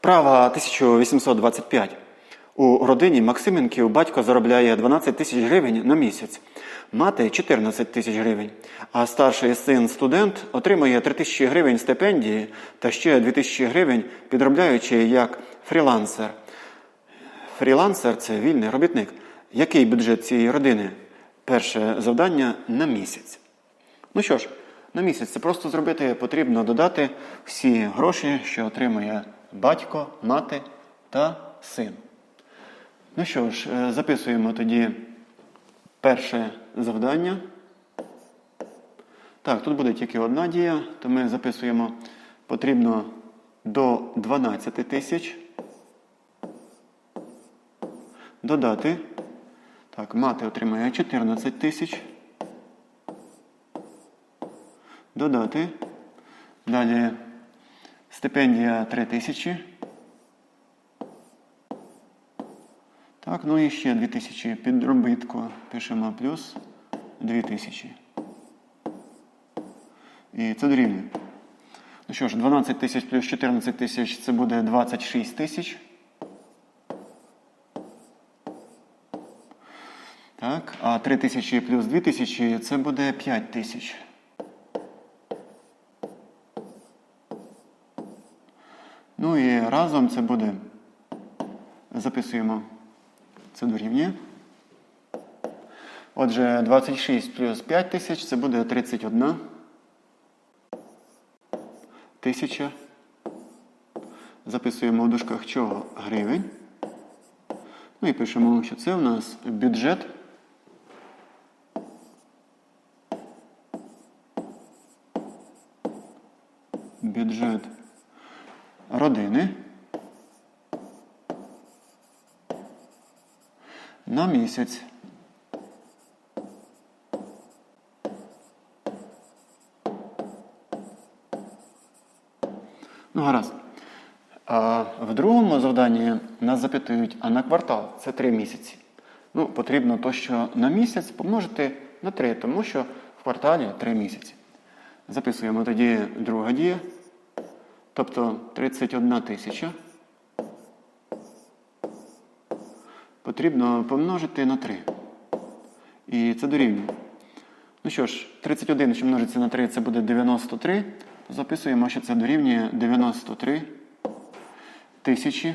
Вправа 1825. У родині Максименків батько заробляє 12 тисяч гривень на місяць, мати 14 тисяч гривень, а старший син студент отримує 3 тисячі гривень стипендії та ще 2 тисячі гривень, підробляючи як фрілансер. Фрілансер це вільний робітник. Який бюджет цієї родини? Перше завдання на місяць. Ну що ж, на місяць це просто зробити потрібно додати всі гроші, що отримує батько, мати та син. Ну що ж, е, записуємо тоді перше завдання. Так, тут буде тільки одна дія, то ми записуємо потрібно до 12 тисяч. Додати. Так, мати отримає 14 тисяч. Додати. Далі стипендія 3 тисячі. Так, ну і ще 2 тисячі підробітку. Пишемо плюс 2 тисячі. І це дорівнює. Ну що ж, 12 тисяч плюс 14 тисяч це буде 26 тисяч. Так, а 3 тисячі плюс 2 тисячі це буде 5 тисяч. Ну і разом це буде. Записуємо. Це дорівнює. Отже, 26 плюс 5 тисяч це буде 31 тисяча. Записуємо в дужках чого гривень. Ну і пишемо, що це у нас бюджет. Бюджет родини на місяць. Ну, гаразд. В другому завданні нас запитують, а на квартал це 3 місяці. Ну, потрібно то, що на місяць помножити на 3, тому що в кварталі 3 місяці. Записуємо тоді друга дія. Тобто 31 тисяча потрібно помножити на 3. І це дорівнює. Ну що ж, 31, що множиться на 3, це буде 93. Записуємо, що це дорівнює 93 тисячі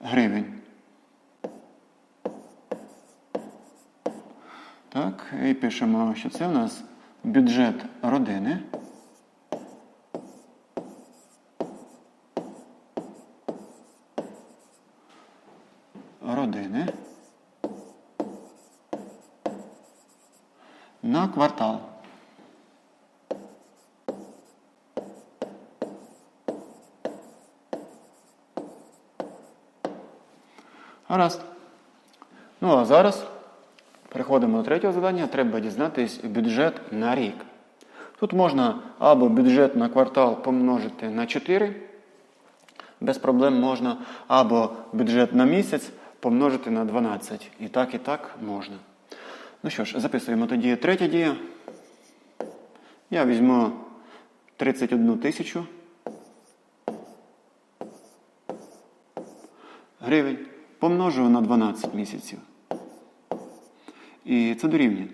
гривень. Так, і пишемо, що це у нас бюджет родини. Родини на квартал. Гаразд. Ну, а зараз переходимо до третього завдання. Треба дізнатись бюджет на рік. Тут можна або бюджет на квартал помножити на 4, без проблем можна, або бюджет на місяць помножити на 12. І так, і так можна. Ну що ж, записуємо тоді третя дія. Я візьму 31 тисячу гривень, помножу на 12 місяців. І це дорівнює.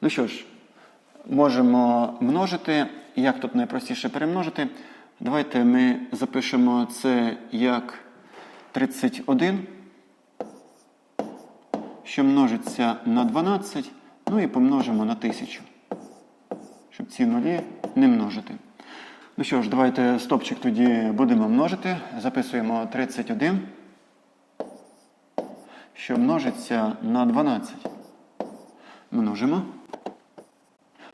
Ну що ж, можемо множити. Як тут найпростіше перемножити? Давайте ми запишемо це як 31, що множиться на 12, ну і помножимо на 1000, щоб ці нулі не множити. Ну що ж, давайте стопчик тоді будемо множити. Записуємо 31, що множиться на 12. Множимо.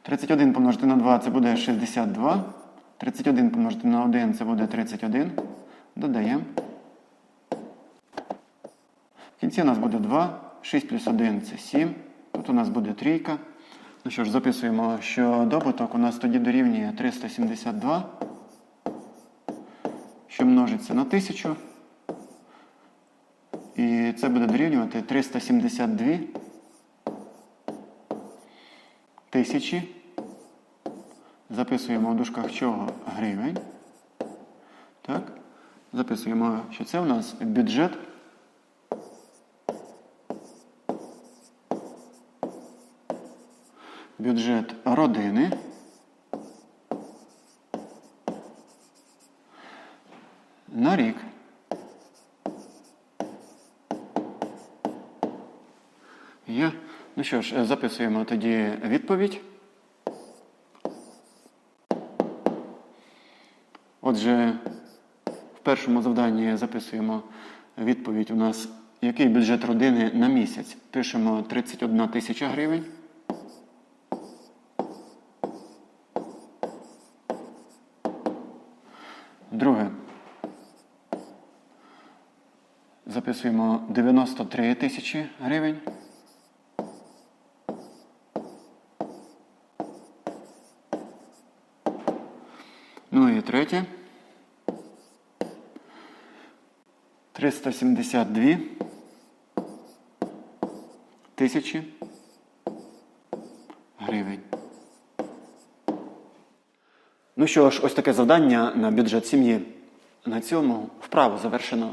31 помножити на 2 це буде 62. 31 помножити на 1 це буде 31. Додаємо. Кінці у нас буде 2. 6 плюс 1 це 7. Тут у нас буде трійка. Ну що ж, записуємо, що добуток у нас тоді дорівнює 372, що множиться на 1000. І це буде дорівнювати 372 тисячі. Записуємо в дужках чого гривень. Так. Записуємо, що це у нас бюджет. Бюджет родини. На рік. Є. Ну що ж, записуємо тоді відповідь. Отже, в першому завданні записуємо відповідь у нас, який бюджет родини на місяць. Пишемо 31 тисяча гривень. Друге. Записуємо 93 тисячі гривень. Ну і третє. 372 тисячі гривень. Ну що ж, ось таке завдання на бюджет сім'ї. На цьому вправу завершено.